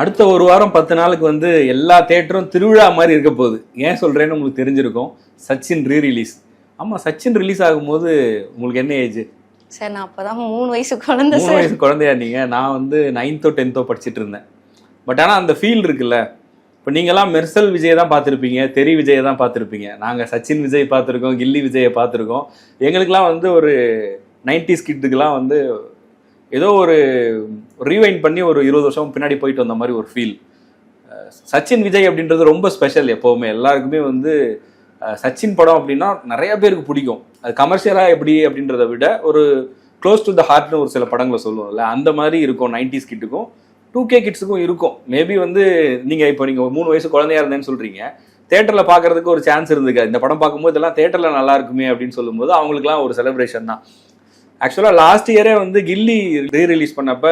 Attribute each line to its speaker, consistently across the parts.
Speaker 1: அடுத்த ஒரு வாரம் பத்து நாளுக்கு வந்து எல்லா தேட்டரும் திருவிழா மாதிரி இருக்க போகுது. ஏன் சொல்றேன்னு உங்களுக்கு தெரிஞ்சிருக்கும். சச்சின் ரீ ரிலீஸ் ஆமா சச்சின் ரிலீஸ் ஆகும்போது உங்களுக்கு என்ன ஏஜ்
Speaker 2: சார் நான் அப்பதான் மூணு வயசு குழந்தை
Speaker 1: மூணு வயசு குழந்தையா நீங்க? நான் வந்து நைன்த்தோ டென்த்தோ படிச்சிட்டு இருந்தேன். பட் ஆனா அந்த ஃபீல் இருக்குல்ல. இப்போ நீங்களாம் மெர்சல் விஜய் தான் பார்த்துருப்பீங்க தெரி விஜயை தான் பார்த்துருப்பீங்க. நாங்கள் சச்சின் விஜய் பார்த்துருக்கோம் கில்லி விஜயை பார்த்துருக்கோம். எங்களுக்கெல்லாம் வந்து ஒரு நைன்டிஸ் கிட்டுக்கெல்லாம் வந்து ஏதோ ஒரு ரீவைண்ட் பண்ணி ஒரு இருபது வருஷம் பின்னாடி போயிட்டு வந்த மாதிரி ஒரு ஃபீல் சச்சின் விஜய் அப்படின்றது ரொம்ப ஸ்பெஷல் எப்போவுமே. எல்லாருக்குமே வந்து சச்சின் படம் அப்படின்னா நிறைய பேருக்கு பிடிக்கும். அது கமர்ஷியலாக எப்படி அப்படின்றத விட ஒரு க்ளோஸ் டு த ஹார்ட்னு ஒரு சில படங்களை சொல்லுவோம்ல அந்த மாதிரி இருக்கும் நைன்டிஸ் கிட்டுக்கும். டூ கே கிட்ஸுக்கும் இருக்கும். மேபி வந்து நீங்கள் இப்போ நீங்கள் மூணு வயசு குழந்தையா இருந்தேன்னு சொல்கிறீங்க தேட்டரில் பார்க்கறதுக்கு ஒரு சான்ஸ் இருந்துக்காது இந்த படம் பார்க்கும்போது இதெல்லாம் தேட்டரில் நல்லா இருக்குமே அப்படின்னு சொல்லும்போது அவங்களுக்குலாம் ஒரு செலிப்ரேஷன் தான். ஆக்சுவலாக லாஸ்ட் இயரே வந்து கில்லி ரீ ரிலீஸ் பண்ணப்ப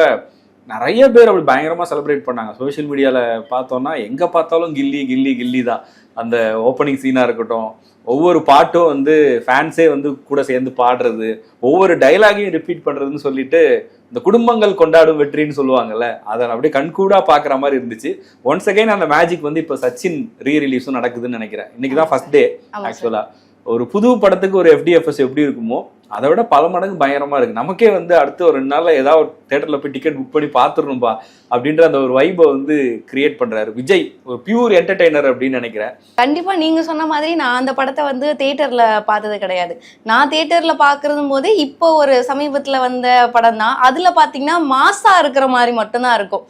Speaker 1: நிறைய பேர் அப்படி பயங்கரமாக செலிப்ரேட் பண்ணாங்க. சோஷியல் மீடியாவில் பார்த்தோன்னா எங்கே பார்த்தாலும் கில்லி கில்லி கில்லி தான். அந்த ஓப்பனிங் சீனாக இருக்கட்டும் ஒவ்வொரு பாட்டும் வந்து ஃபேன்ஸே வந்து கூட சேர்ந்து பாடுறது ஒவ்வொரு டைலாகையும் ரிப்பீட் பண்ணுறதுன்னு சொல்லிட்டு இந்த குடும்பங்கள் கொண்டாடும் வெற்றின்னு சொல்லுவாங்கல்ல அதை அப்படியே கண்கூடா பார்க்குற மாதிரி இருந்துச்சு. ஒன்ஸ் அகைன் அந்த மேஜிக் வந்து இப்போ சச்சின் ரீ ரிலீஸும் நடக்குதுன்னு நினைக்கிறேன். இன்னைக்கு தான் ஃபர்ஸ்ட் டே
Speaker 2: ஆமா சார்
Speaker 1: ஆக்சுவலா ஒரு புது படத்துக்கு ஒரு எஃப்டிஎஃப்எஸ் எப்படி இருக்குமோ அதை விட பல மடங்கு பயங்கரமா இருக்கு. நமக்கே வந்து அடுத்து ஒரு ரெண்டு நாள்ல ஏதாவது ஒரு தேட்டர்ல போய் டிக்கெட் புக் பண்ணி பாத்துடணும்பா அப்படின்ற அந்த ஒரு வைபை வந்து கிரியேட் பண்றாரு. விஜய் ஒரு பியூர் என்டர்டைனர் அப்படின்னு நினைக்கிறேன்.
Speaker 2: கண்டிப்பா நீங்க சொன்ன மாதிரி நான் அந்த படத்தை வந்து தியேட்டர்ல பார்த்தது கிடையாது. நான் தியேட்டர்ல பாக்குறது போது இப்போ ஒரு சமீபத்துல வந்த படம் தான். அதுல பாத்தீங்கன்னா மாசா இருக்கிற மாதிரி மட்டும்தான் இருக்கும்.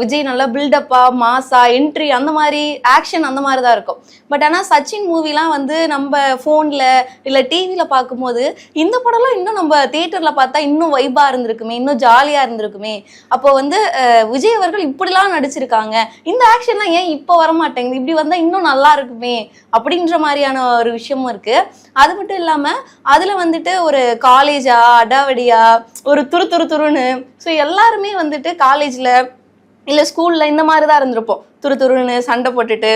Speaker 2: விஜய் நல்லா பில்டப்பா மாசா என்ட்ரி அந்த மாதிரி ஆக்ஷன் அந்த மாதிரி தான் இருக்கும். பட் ஆனா சச்சின் மூவிலாம் வந்து நம்ம ஃபோனில் இல்ல டிவில பார்க்கும்போது இந்த படம்லாம் இன்னும் நம்ம தியேட்டர்ல பார்த்தா இன்னும் வைபா இருந்திருக்குமே இன்னும் ஜாலியா இருந்திருக்குமே. அப்போ வந்து விஜய் அவர்கள் இப்படிலாம் நடிச்சிருக்காங்க. இந்த ஆக்ஷன்லாம் ஏன் இப்போ வர மாட்டேங்குது இப்படி வந்தால் இன்னும் நல்லா இருக்குமே? அப்படின்ற மாதிரியான ஒரு விஷயமும் இருக்கு. அது மட்டும் இல்லாம அதுல வந்துட்டு ஒரு காலேஜா அடாவடியா ஒரு துரு துரு துருன்னு ஸோ எல்லாருமே வந்துட்டு காலேஜ்ல இல்ல ஸ்கூல்ல இந்த மாதிரி தான் இருந்திருப்போம். துரு துருன்னு சண்டை போட்டுட்டு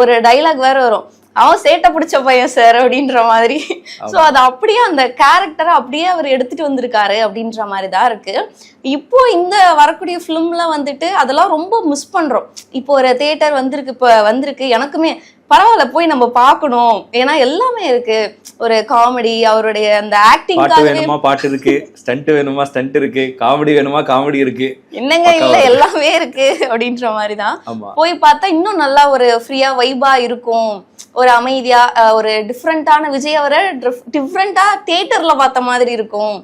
Speaker 2: ஒரு டைலாக் வேற வரும். அவன் சேட்டை பிடிச்ச பையன் சார் அப்படின்ற மாதிரி. ஸோ அது அப்படியே அந்த கேரக்டரை அப்படியே அவர் எடுத்துட்டு வந்திருக்காரு அப்படின்ற மாதிரி தான் இருக்கு. இப்போ இந்த வரக்கூடிய ஃபிலிம்ல வந்துட்டு அதெல்லாம் ரொம்ப மிஸ் பண்றோம். இப்போ ஒரு தியேட்டர் வந்திருக்கு இப்போ வந்திருக்கு. எனக்குமே பரவாயில்ல போய் நம்ம பார்க்கணும். ஏன்னா எல்லாமே இருக்கு. ஒரு காமெடி அவருடைய அந்த
Speaker 1: பாட்டு
Speaker 2: ஆக்டிங்காகவே
Speaker 1: வேணுமா பாட்டு இருக்கு. ஸ்டண்ட் வேணுமா ஸ்டண்ட் இருக்கு. காமெடி வேணுமா காமெடி இருக்கு.
Speaker 2: என்னங்க இல்ல. எல்லாமே இருக்கு அப்படின்ற மாதிரி தான் போய் பார்த்தா இன்னும் நல்லா ஒரு ஃப்ரீயா வைபா இருக்கும். ஒரு அமைதியா ஒரு டிஃப்ரெண்டான விஜய் அவரை டிஃப்ரெண்டா தியேட்டர்ல பார்த்த மாதிரி இருக்கும்.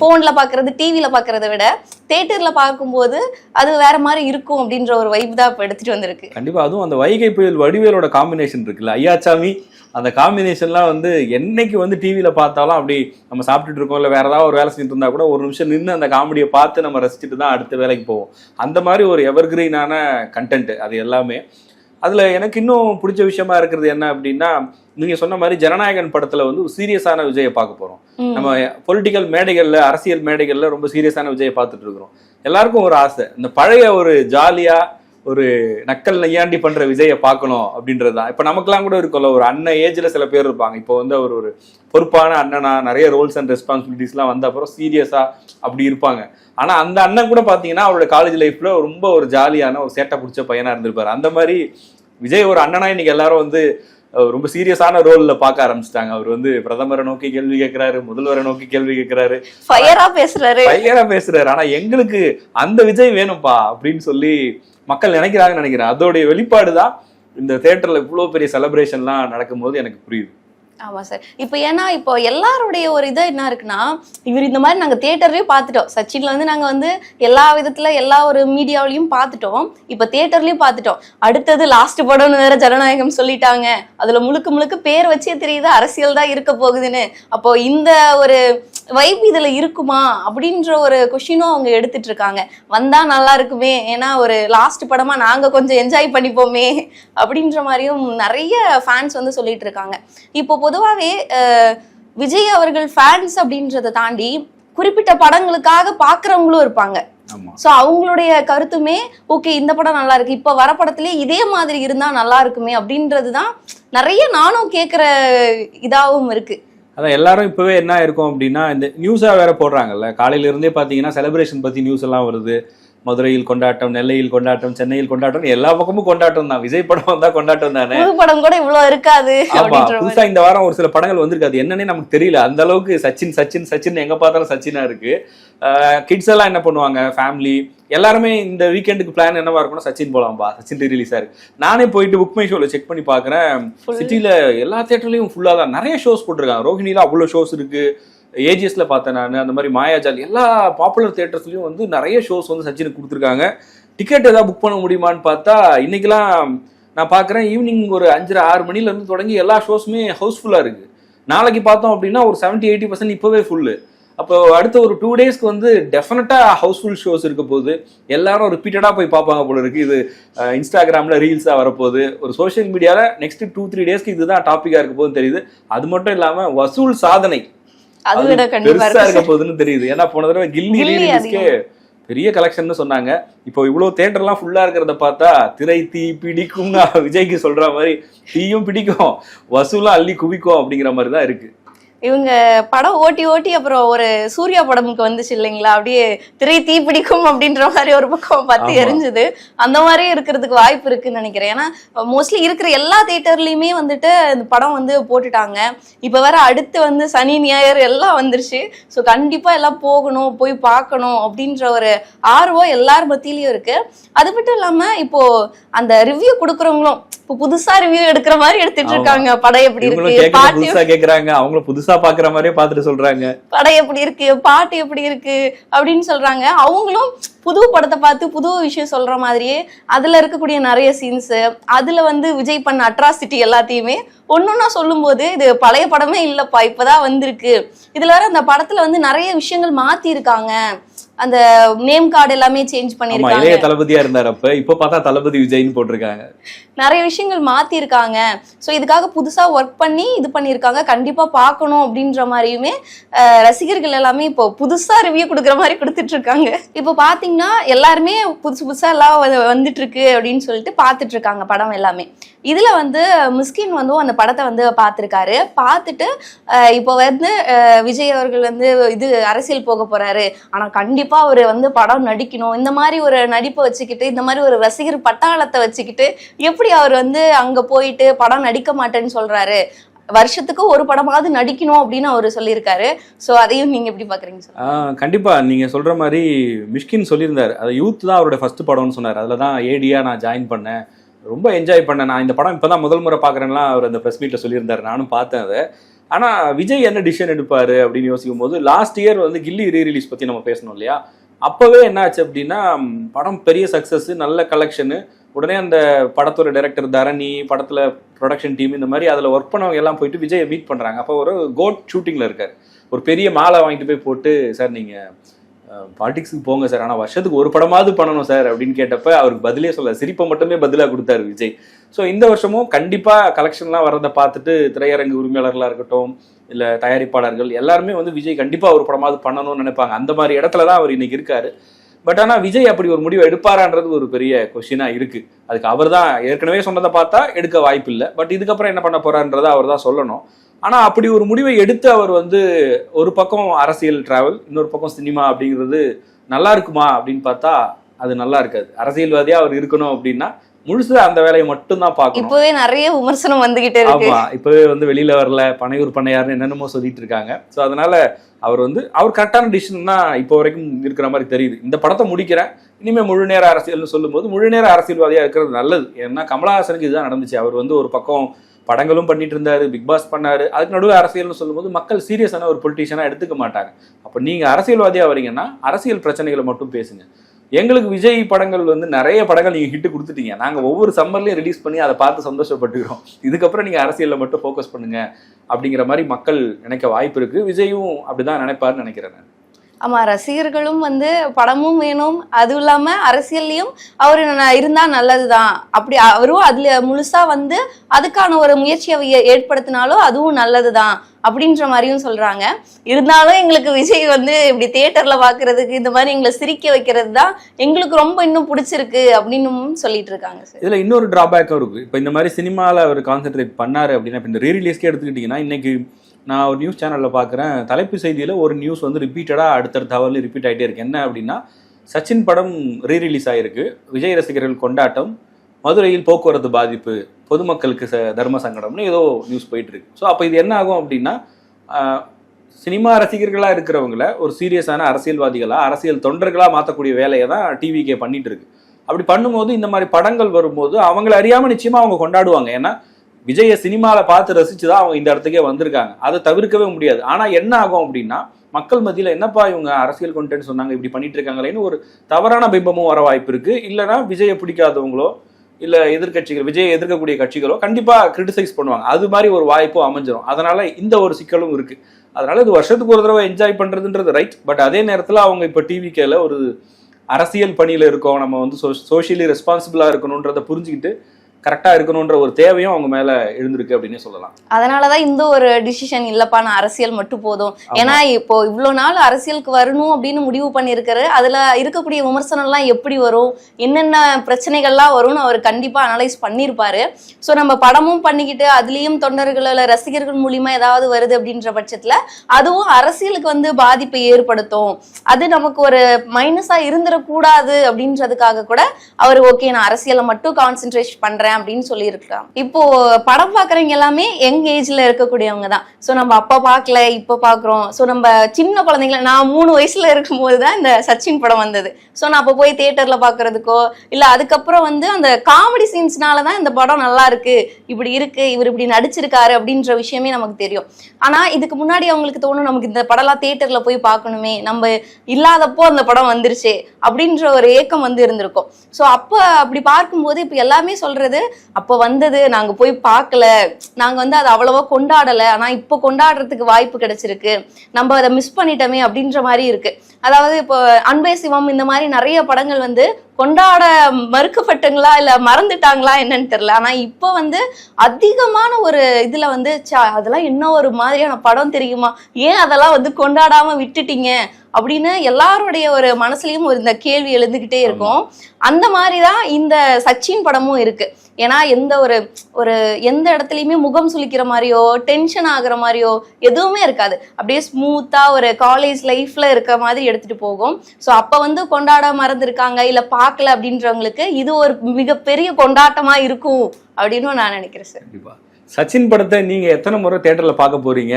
Speaker 2: போன்ல பாக்குறது டிவில பாக்குறத விட தியேட்டர்ல பார்க்கும்போது அது வேற மாதிரி இருக்கும் அப்படின்ற ஒரு வைப் தான் இப்ப எடுத்துட்டு வந்திருக்கு.
Speaker 1: கண்டிப்பா அதுவும் அந்த வைகை புயல் வடிவேலோட காம்பினேஷன் இருக்குல்ல ஐயாச்சாமி அந்த காம்பினேஷன்லாம் வந்து என்னைக்கு வந்து டிவியில பார்த்தாலும் அப்படி நம்ம சாப்பிட்டுட்டு இருக்கோம் இல்லை வேற ஏதாவது ஒரு வேலை செஞ்சுட்டு இருந்தா கூட ஒரு நிமிஷம் நின்று அந்த காமெடியை பார்த்து நம்ம ரசிச்சுட்டு தான் அடுத்த வேலைக்கு போவோம். அந்த மாதிரி ஒரு எவர்கிரீனான கண்டென்ட் அது எல்லாமே. அதுல எனக்கு இன்னும் பிடிச்ச விஷயமா இருக்கிறது என்ன அப்படின்னா நீங்க சொன்ன மாதிரி ஜனநாயகன் படத்துல வந்து சீரியஸான விஜயை பார்க்க போறோம். நம்ம பொலிட்டிக்கல் மேடைகள்ல அரசியல் மேடைகள்ல ரொம்ப சீரியஸான விஜயை பார்த்துட்டு இருக்கிறோம். எல்லாருக்கும் ஒரு ஆசை. இந்த பழைய ஒரு ஜாலியா ஒரு நக்கல் நையாண்டி பண்ற விஜயை பார்க்கணும் அப்படின்றதுதான். இப்ப நமக்கெல்லாம் கூட இருக்கும்ல ஒரு அண்ணன் ஏஜ்ல சில பேர் இருப்பாங்க. இப்போ வந்து அவர் ஒரு பொறுப்பான அண்ணனா நிறைய ரோல்ஸ் அண்ட் ரெஸ்பான்சிபிலிட்டிஸ்லாம் வந்த அப்புறம் சீரியஸா அப்படி இருப்பாங்க. ஆனா அந்த அண்ணன் கூட பாத்தீங்கன்னா அவரோட காலேஜ் லைஃப்ல ரொம்ப ஒரு ஜாலியான ஒரு சேட்டை பிடிச்ச பையனா இருந்திருப்பாரு. அந்த மாதிரி விஜய் ஒரு அண்ணனா இன்னைக்கு எல்லாரும் வந்து ரொம்ப சீரியஸான ரோல்ல பார்க்க ஆரம்பிச்சிட்டாங்க. அவர் வந்து பிரதமரை நோக்கி கேள்வி கேட்கிறாரு முதல்வரை நோக்கி கேள்வி கேட்கிறாரு
Speaker 2: ஃபயரா பேசுறாரு.
Speaker 1: பையனா பேசுறாரு. ஆனா எங்களுக்கு அந்த விஜய் வேணும்பா அப்படின்னு சொல்லி மக்கள் நினைக்கிறாங்கன்னு நினைக்கிறேன். அதோடைய வெளிப்பாடு தான் இந்த தேட்டர்ல இவ்வளவு பெரிய செலிப்ரேஷன்லாம் நடக்கும்போது எனக்கு புரியுது.
Speaker 2: ஆமாம் சார் இப்போ ஏன்னா இப்போ எல்லாருடைய ஒரு இது என்ன இருக்குன்னா இவர் இந்த மாதிரி நாங்கள் தேட்டர்லேயும் பார்த்துட்டோம். சச்சின்ல வந்து நாங்கள் வந்து எல்லா விதத்தில் எல்லா ஒரு மீடியாவிலையும் பார்த்துட்டோம். இப்போ தேட்டர்லேயும் பார்த்துட்டோம். அடுத்தது லாஸ்ட் படம்னு வேற ஜனநாயகம் சொல்லிட்டாங்க. அதில் முழுக்க முழுக்க பேர் வச்சே தெரியுது அரசியல் தான் இருக்க போகுதுன்னு. அப்போ இந்த ஒரு வைப் இதுல இருக்குமா அப்படின்ற ஒரு கொஷினும் அவங்க எடுத்துட்டு இருக்காங்க. வந்தா நல்லா இருக்குமே ஏன்னா ஒரு லாஸ்ட் படமா நாங்க கொஞ்சம் என்ஜாய் பண்ணிப்போமே அப்படின்ற மாதிரியும் நிறைய ஃபேன்ஸ் வந்து சொல்லிட்டு இருக்காங்க. இப்போ பொதுவாகவே விஜய் அவர்கள் ஃபேன்ஸ் அப்படின்றத தாண்டி குறிப்பிட்ட படங்களுக்காக பார்க்குறவங்களும் இருப்பாங்க. ஸோ அவங்களுடைய கருத்துமே ஓகே இந்த படம் நல்லா இருக்கு இப்போ வர படத்துலயே இதே மாதிரி இருந்தா நல்லா இருக்குமே அப்படின்றது தான் நிறைய நானும் கேட்குற இதாகவும் இருக்கு.
Speaker 1: அதான் எல்லாரும் இப்பவே என்ன இருக்கும் அப்படின்னா இந்த நியூஸா வேற போடுறாங்கல்ல. காலையில இருந்தே பாத்தீங்கன்னா செலிப்ரேஷன் பத்தி நியூஸ் எல்லாம் வருது. மதுரையில் கொண்டாட்டம் நெல்லையில் கொண்டாட்டம் சென்னையில் கொண்டாட்டம் எல்லா பக்கமும் கொண்டாட்டம் தான். விஜய் படம் வந்தா கொண்டாட்டம் தானே?
Speaker 2: படம் கூட இவ்வளவு இருக்காது
Speaker 1: ஆமா. புதுசா இந்த வாரம் ஒரு சில படங்கள் வந்திருக்கு. அது என்னன்னே நமக்கு தெரியல. அந்த அளவுக்கு சச்சின் சச்சின் சச்சின் எங்க பார்த்தாலும் சச்சினா இருக்கு. கிட்ஸ் எல்லாம் என்ன பண்ணுவாங்க? ஃபேமிலி எல்லாருமே இந்த வீக்கெண்டுக்கு பிளான் என்னவா இருக்கும்னா சச்சின் போலாம்பா. சச்சின் ரிலீஸா இருக்கு. நானே போயிட்டு புக் மை ஷோல செக் பண்ணி பாக்குறேன்.
Speaker 2: Full.
Speaker 1: சிட்டில எல்லா தேட்டர்லயும் ஃபுல்லா தான். நிறைய ஷோஸ் போட்டிருக்காங்க. ரோஹிணில அவ்வளவு ஷோஸ் இருக்கு. ஏஜிஎஸ்ல பார்த்தேன் நான். அந்த மாதிரி மாயாஜால் எல்லா பாப்புலர் தேட்டர்ஸ்லயும் வந்து நிறைய ஷோஸ் வந்து சச்சினுக்கு கொடுத்துருக்காங்க. டிக்கெட் ஏதாவது புக் பண்ண முடியுமான்னு பார்த்தா இன்னைக்கெல்லாம் நான் பார்க்குறேன் ஈவினிங் ஒரு அஞ்சரை ஆறு மணில இருந்து தொடங்கி எல்லா ஷோஸுமே ஹவுஸ்ஃபுல்லாக இருக்கு. நாளைக்கு பார்த்தோம் அப்படின்னா ஒரு 70 எயிட்டி பர்சன்ட் இப்போவே ஃபுல்லு அப்போ அடுத்த ஒரு டூ டேஸ்க்கு வந்து டெஃபினட்டாக ஹவுஸ்ஃபுல் ஷோஸ் இருக்க போகுது. எல்லாரும் ரிப்பீட்டடாக போய் பார்ப்பாங்க போல இருக்கு. இது இன்ஸ்டாகிராமில் ரீல்ஸாக வரப்போகுது. ஒரு சோஷியல் மீடியாவில் நெக்ஸ்ட் டூ த்ரீ டேஸ்க்கு இதுதான் டாப்பிக்காக இருக்க போகுதுன்னு தெரியுது. அது மட்டும் இல்லாமல் வசூல் சாதனை. பெருசா இருக்க போகுதுன்னு தெரியுது. ஏன்னா போன தடவை கில்லி
Speaker 2: கில்லி
Speaker 1: ரீலீஸ்க்கே பெரிய கலெக்ஷன் சொன்னாங்க. இப்போ இவ்வளவு தேட்டர்லாம் ஃபுல்லா இருக்கிறத பார்த்தா திரை தீ பிடிக்கும்னு விஜய்க்கு சொல்ற மாதிரி தீயும் பிடிக்கும். வசூலாம் அள்ளி குவிக்கும் அப்படிங்கிற மாதிரி தான் இருக்கு.
Speaker 2: இவங்க படம் ஓட்டி ஓட்டி அப்புறம் ஒரு சூர்யா படமுக்கு வந்துச்சு இல்லைங்களா? அப்படியே திரை தீ பிடிக்கும் அப்படின்ற மாதிரி ஒரு பக்கம்
Speaker 1: ஆமா.
Speaker 2: எரிஞ்சுது. அந்த மாதிரி இருக்கிறதுக்கு வாய்ப்பு இருக்குன்னு நினைக்கிறேன். ஏன்னா மோஸ்ட்லி இருக்கிற எல்லா தேட்டர்லயுமே வந்துட்டு இந்த படம் வந்து போட்டுட்டாங்க. இப்ப வேற அடுத்து வந்து சனி ஞாயிறு எல்லாம் வந்துருச்சு. ஸோ கண்டிப்பா எல்லாம் போகணும் போய் பார்க்கணும் அப்படின்ற ஒரு ஆர்வம் எல்லார் மத்தியிலயும் இருக்கு. அது மட்டும் இல்லாம இப்போ அந்த ரிவ்யூ கொடுக்குறவங்களும் இப்போ புதுசா ரிவ்யூ எடுக்கிற மாதிரி எடுத்துட்டு. இருக்காங்க. படம் எப்படி இருக்கு? பாட்டு
Speaker 1: புதுசா கேக்குறாங்க. அவங்களும் புதுசா பாக்குற மாதிரியே பார்த்துட்டு சொல்றாங்க.
Speaker 2: படம் எப்படி இருக்கு பாட்டு எப்படி இருக்கு அப்படின்னு சொல்றாங்க. அவங்களும் புது படத்தை பார்த்து புது விஷயம் சொல்ற மாதிரியே அதுல இருக்கக்கூடிய நிறைய சீன்ஸ் அதுல வந்து விஜய் பண்ண அட்ராசிட்டி எல்லாத்தையுமே ஒன்னொன்னா சொல்லும்போது இது பழைய படமே இல்லப்பா இப்பதான் வந்திருக்கு. இதுல வேற அந்த படத்துல வந்து நிறைய விஷயங்கள் மாத்தி இருக்காங்க அந்த நேம் கார்டு எல்லாமே சேஞ்ச் பண்ணிருக்காங்க
Speaker 1: இளைய தளபதியா இருந்தார் அப்ப. இப்ப பார்த்தா தளபதி விஜய்னு போட்டிருக்காங்க.
Speaker 2: நிறைய விஷயங்கள் மாத்திருக்காங்க. ஸோ இதுக்காக புதுசா ஒர்க் பண்ணி இது பண்ணியிருக்காங்க. கண்டிப்பா பார்க்கணும் அப்படின்ற மாதிரியுமே ரசிகர்கள் எல்லாமே இப்போ புதுசா ரிவ்யூ கொடுக்குற மாதிரி கொடுத்துட்டு இருக்காங்க இப்போ பாத்தீங்கன்னா எல்லாருமே புதுசு புதுசா எல்லாம் வந்து- வந்துட்டு இருக்கு அப்படின்னு சொல்லிட்டு பார்த்துட்டு இருக்காங்க படம் எல்லாமே. இதுல வந்து மிஸ்கின் வந்து அந்த படத்தை வந்து பார்த்திருக்காரு. பார்த்துட்டு இப்போ வந்து விஜய் அவர்கள் வந்து இது அரசியல் போக போறாரு. ஆனா கண்டிப்பா அவர் வந்து படம் நடிக்கணும். இந்த மாதிரி ஒரு நடிப்பை வச்சுக்கிட்டு இந்த மாதிரி ஒரு ரசிகர் பட்டாளத்தை வச்சுக்கிட்டு எப்படி அவர் வந்து அங்க போயிட்டு படம் நடிக்க மாட்டேன்னு சொல்றாரு? வருஷத்துக்கு ஒரு படமாவது நடிக்கணும் அப்படின்னு அவர் சொல்லியிருக்காரு. ஸோ அதையும் நீங்க எப்படி பாக்குறீங்க? சார்
Speaker 1: ஆஹ் கண்டிப்பா. நீங்க சொல்ற மாதிரி மிஷ்கின் சொல்லியிருந்தார். அது யூத் தான் அவரோட ஃபர்ஸ்ட் படம்னு சொன்னார். அதுல தான் ஏடியா நான் ஜாயின் பண்ணேன். ரொம்ப என்ஜாய் பண்ணேன். நான் இந்த படம் இப்போதான் முதல் முறை பாக்குறேன்லாம் அவர் அந்த ப்ரெஸ் மீட்டில் சொல்லியிருந்தாரு. நானும் பார்த்தேன் அதை. ஆனால் விஜய் என்ன டிசிஷன் எடுப்பார் அப்படின்னு யோசிக்கும் போது லாஸ்ட் இயர் வந்து கில்லி ரீ ரிலீஸ் பற்றி நம்ம பேசணும் இல்லையா? அப்போவே என்னாச்சு அப்படின்னா படம் பெரிய சக்ஸஸ் நல்ல கலெக்ஷனு உடனே அந்த படத்தோட டைரக்டர் தரணி படத்தில் ப்ரொடக்ஷன் டீம் இந்த மாதிரி அதில் ஒர்க் பண்ணவங்க எல்லாம் போயிட்டு விஜயை மீட் பண்ணுறாங்க அப்போ ஒரு கோட் ஷூட்டிங்கில் இருக்கார். ஒரு பெரிய மாலை வாங்கிட்டு போய் போட்டு சார் நீங்கள் பாலிடிக்ஸுக்கு போங்க சார். ஆனால் வருஷத்துக்கு ஒரு படமாவது பண்ணணும் சார் அப்படின்னு கேட்டப்ப அவருக்கு பதிலே சொல்ல சிரிப்பை மட்டுமே பதிலாக கொடுத்தாரு விஜய். ஸோ இந்த வருஷமும் கண்டிப்பாக கலெக்ஷன்லாம் வரதை பார்த்துட்டு திரையரங்கு உரிமையாளர்களாக இருக்கட்டும் இல்லை தயாரிப்பாளர்கள் எல்லாருமே வந்து விஜய் கண்டிப்பாக ஒரு படமாவது பண்ணணும்னு நினைப்பாங்க. அந்த மாதிரி இடத்துல தான் அவர் இன்னைக்கு இருக்காரு. பட் ஆனால் விஜய் அப்படி ஒரு முடிவை எடுப்பாரான்றது ஒரு பெரிய கொஷினாக இருக்குது அதுக்கு அவர் தான் ஏற்கனவே சொன்னதை பார்த்தா எடுக்க வாய்ப்பு இல்லை பட் இதுக்கப்புறம் என்ன பண்ண போறான்றதை அவர் தான் சொல்லணும். ஆனால் அப்படி ஒரு முடிவை எடுத்து அவர் வந்து ஒரு பக்கம் அரசியல் டிராவல் இன்னொரு பக்கம் சினிமா அப்படிங்கிறது நல்லா இருக்குமா அப்படின்னு பார்த்தா அது நல்லா இருக்காது. அரசியல்வாதியா அவர் இருக்கணும் அப்படின்னா முழுசா அந்த வேலையை மட்டும்தான் பார்க்கணும்.
Speaker 2: இப்பவே நிறைய விமர்சனம் வந்துகிட்டே இருக்கு.
Speaker 1: ஆமா இப்பவே வந்து வெளியில வரல பனையூர் பண்ணையார்னு என்னென்னமோ சொல்லிட்டு இருக்காங்க. ஸோ அதனால அவர் வந்து அவர் கரெக்டான டிசிஷன் தான் இப்போ வரைக்கும் இருக்கிற மாதிரி தெரியுது. இந்த படத்தை முடிக்கிறேன் இனிமே முழு நேர அரசியல்னு சொல்லும்போது முழு நேர அரசியல்வாதியா இருக்கிறது நல்லது. ஏன்னா கமலஹாசனுக்கு இதுதான் நடந்துச்சு. அவர் வந்து ஒரு பக்கம் படங்களும் பண்ணிட்டு இருந்தாரு பிக் பாஸ் பண்ணாரு. அதுக்கு நடுவில் அரசியல்னு சொல்லும்போது மக்கள் சீரியஸான ஒரு பொலிட்டீஷியனா எடுத்துக்க மாட்டாங்க. அப்போ நீங்கள் அரசியல்வாதியாக வரீங்கன்னா அரசியல் பிரச்சனைகளை மட்டும் பேசுங்க. எங்களுக்கு விஜய் படங்கள் வந்து நிறைய படங்கள் நீங்கள் ஹிட்டு கொடுத்துட்டீங்க. நாங்கள் ஒவ்வொரு சம்மர்லேயும் ரிலீஸ் பண்ணி அதை பார்த்து சந்தோஷப்பட்டுக்கிறோம். இதுக்கப்புறம் நீங்கள் அரசியலில் மட்டும் ஃபோக்கஸ் பண்ணுங்க. அப்படிங்கிற மாதிரி மக்கள் நினைக்க வாய்ப்பு இருக்குது விஜயும் அப்படிதான் நினைப்பாருன்னு நினைக்கிறேன் நான்.
Speaker 2: ஆமா ரசிகர்களும் வந்து படமும் வேணும். அதுவும் இல்லாம அரசியல்லையும் அவரு ந- இருந்தா நல்லதுதான். அப்படி அவரும் அதுல முழுசா வந்து அதுக்கான ஒரு முயற்சியை ஏற்படுத்தினாலும் அதுவும் நல்லதுதான் அப்படின்ற மாதிரியும் சொல்றாங்க. இருந்தாலும் எங்களுக்கு விஜய் வந்து இப்படி தியேட்டர்ல பாக்குறதுக்கு இந்த மாதிரி எங்களை சிரிக்க வைக்கிறது தான் எங்களுக்கு ரொம்ப இன்னும் பிடிச்சிருக்கு அப்படின்னு சொல்லிட்டு இருக்காங்க இதில்
Speaker 1: இதுல இன்னொரு டிராபேக்கும் இருக்கு. இப்போ இந்த மாதிரி சினிமால அவர் கான்சென்ட்ரேட் பண்ணாரு அப்படின்னா இப்போ இந்த ரீரிலீஸ்க்கே எடுத்துக்கிட்டிங்கன்னா இன்னைக்கு நான் ஒரு நியூஸ் சேனலில் பார்க்குறேன் தலைப்பு செய்தியில் ஒரு நியூஸ் வந்து ரிப்பீட்டடாக அடுத்தடுத்த ஹவர்ல ரிப்பீட் ஆயிட்டே இருக்கு. என்ன அப்படின்னா சச்சின் படம் ரீரிலீஸ் ஆயிருக்கு. விஜய் ரசிகர்கள் கொண்டாட்டம் மதுரையில் போக்குவரத்து பாதிப்பு பொதுமக்களுக்கு ச தர்ம சங்கடம்னு ஏதோ நியூஸ் போயிட்டுருக்கு ஸோ அப்போ இது என்ன ஆகும் அப்படின்னா சினிமா ரசிகர்களாக இருக்கிறவங்கள ஒரு சீரியஸான அரசியல்வாதிகளாக அரசியல் தொண்டர்களாக மாற்றக்கூடிய வேலையை தான் டிவிக்கே பண்ணிகிட்டு இருக்கு. அப்படி பண்ணும்போது இந்த மாதிரி படங்கள் வரும்போது அவங்கள அறியாமல் நிச்சயமாக அவங்க கொண்டாடுவாங்க. ஏன்னா விஜய சினிமாவில் பார்த்து ரசிச்சு தான் அவங்க இந்த இடத்துக்கே வந்திருக்காங்க. அதை தவிர்க்கவே முடியாது. ஆனால் என்ன ஆகும் அப்படின்னா மக்கள் மத்தியில் என்னப்பா இவங்க அரசியல் கொண்டேன்னு சொன்னாங்க இப்படி பண்ணிட்டு இருக்காங்களேன்னு ஒரு தவறான பிம்பமும் வர வாய்ப்பு இருக்கு. இல்லைன்னா விஜயை பிடிக்காதவங்களோ இல்லை எதிர்க்கட்சிகள் விஜயை எதிர்க்கக்கூடிய கட்சிகளோ கண்டிப்பாக கிரிட்டிசைஸ் பண்ணுவாங்க. அது மாதிரி ஒரு வாய்ப்பும் அமைஞ்சிரும். அதனால இந்த ஒரு சிக்கலும் இருக்கு. அதனால இது வருஷத்துக்கு ஒரு தடவை என்ஜாய் பண்ணுறதுன்றது ரைட் பட் அதே நேரத்தில் அவங்க இப்போ டிவிக்கேல ஒரு அரசியல் பணியில் இருக்கோம். நம்ம வந்து சோஷியலி ரெஸ்பான்சிபிளாக இருக்கணுன்றதை புரிஞ்சுக்கிட்டு கரெக்டா இருக்கணுன்ற ஒரு தேவையும் அவங்க மேல எழுந்திருக்கு அப்படின்னு சொல்லலாம்.
Speaker 2: அதனாலதான் இந்த ஒரு டிசிஷன் இல்லப்பா நான் அரசியல் மட்டும் போதும். ஏன்னா இப்போ இவ்வளவு நாள் அரசியலுக்கு வரணும் அப்படின்னு முடிவு பண்ணியிருக்காரு அதுல இருக்கக்கூடிய விமர்சனம் எல்லாம் எப்படி வரும் என்னென்ன பிரச்சனைகள்லாம் வரும்னு அவர் கண்டிப்பா அனலைஸ் பண்ணியிருப்பாரு. ஸோ நம்ம படமும் பண்ணிக்கிட்டு அதுலயும் தொண்டர்கள் ரசிகர்கள் மூலியமா ஏதாவது வருது அப்படின்ற பட்சத்துல அதுவும் அரசியலுக்கு வந்து பாதிப்பை ஏற்படுத்தும். அது நமக்கு ஒரு மைனஸா இருந்துடக்கூடாது அப்படின்றதுக்காக கூட அவர் ஓகே நான் அரசியலை மட்டும் கான்சென்ட்ரேட் பண்றேன். அப்படின்னு சொல்லியிருக்கலாம். இப்போ படம் பாக்குறவங்க எல்லாமே யங் ஏஜ்ல இருக்கக்கூடியவங்க தான். ஸோ நம்ம அப்ப பார்க்கல இப்ப பாக்குறோம் ஸோ நம்ம சின்ன குழந்தைங்கள நான் மூணு வயசுல இருக்கும்போது தான் இந்த சச்சின் படம் வந்தது. ஸோ நான் அப்போ போய் தியேட்டர்ல பாக்குறதுக்கோ இல்ல அதுக்கப்புறம் வந்து அந்த காமெடி சீன்ஸ்னால தான் இந்த படம் நல்லா இருக்கு. இப்படி இருக்கு இவர் இப்படி நடிச்சிருக்காரு அப்படின்ற விஷயமே நமக்கு தெரியும். ஆனா இதுக்கு முன்னாடி அவங்களுக்கு தோணும் நமக்கு இந்த படம்லாம் தியேட்டர்ல போய் பார்க்கணுமே நம்ம இல்லாதப்போ அந்த படம் வந்துருச்சு அப்படின்ற ஒரு ஏக்கம் வந்து இருந்திருக்கும். ஸோ அப்போ அப்படி பார்க்கும்போது இப்போ எல்லாமே சொல்றது அப்போ வந்தது நாங்க போய் பார்க்கல. நாங்க வந்து அதை அவ்வளவா கொண்டாடலை. ஆனா இப்போ கொண்டாடுறதுக்கு வாய்ப்பு கிடைச்சிருக்கு. நம்ம அதை மிஸ் பண்ணிட்டோமே அப்படின்ற மாதிரி இருக்கு. அதாவது இப்போ அன்பே சிவம் இந்த மாதிரி நிறைய படங்கள் வந்து கொண்டாட மறுக்கப்பட்டங்களா இல்ல மறந்துட்டாங்களா என்னன்னு தெரியல. ஆனா இப்போ வந்து அதிகமான ஒரு இதுல வந்து அதெல்லாம் என்ன ஒரு மாதிரியான படம் தெரியுமா? ஏன் அதெல்லாம் வந்து கொண்டாடாம விட்டுட்டீங்க? அப்படின்னு எல்லாருடைய ஒரு மனசுலயும் ஒரு இந்த கேள்வி எழுந்துகிட்டே இருக்கும். அந்த மாதிரி தான் இந்த சச்சின் படமும் இருக்கு. ஏன்னா எந்த ஒரு ஒரு எந்த இடத்துலயுமே முகம் சுளிக்கிற மாதிரியோ டென்ஷன் ஆகுற மாதிரியோ எதுவுமே இருக்காது. அப்படியே ஸ்மூத்தா ஒரு காலேஜ் லைஃப்ல இருக்க மாதிரி எடுத்துட்டு போகும். ஸோ அப்ப வந்து கொண்டாட மறந்துருக்காங்க இல்ல பார்க்கல அப்படின்றவங்களுக்கு இது ஒரு மிகப்பெரிய கொண்டாட்டமா இருக்கும் அப்படின்னு நான் நினைக்கிறேன் சார்
Speaker 1: கண்டிப்பா. சச்சின் படத்தை நீங்க எத்தனை முறை தேட்டரில் பார்க்க போறீங்க?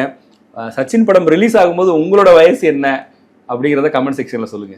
Speaker 1: சச்சின் படம் ரிலீஸ் ஆகும்போது உங்களோட வயசு என்ன? அப்படிங்கிறத கமெண்ட் செக்ஷன்ல சொல்லுங்க.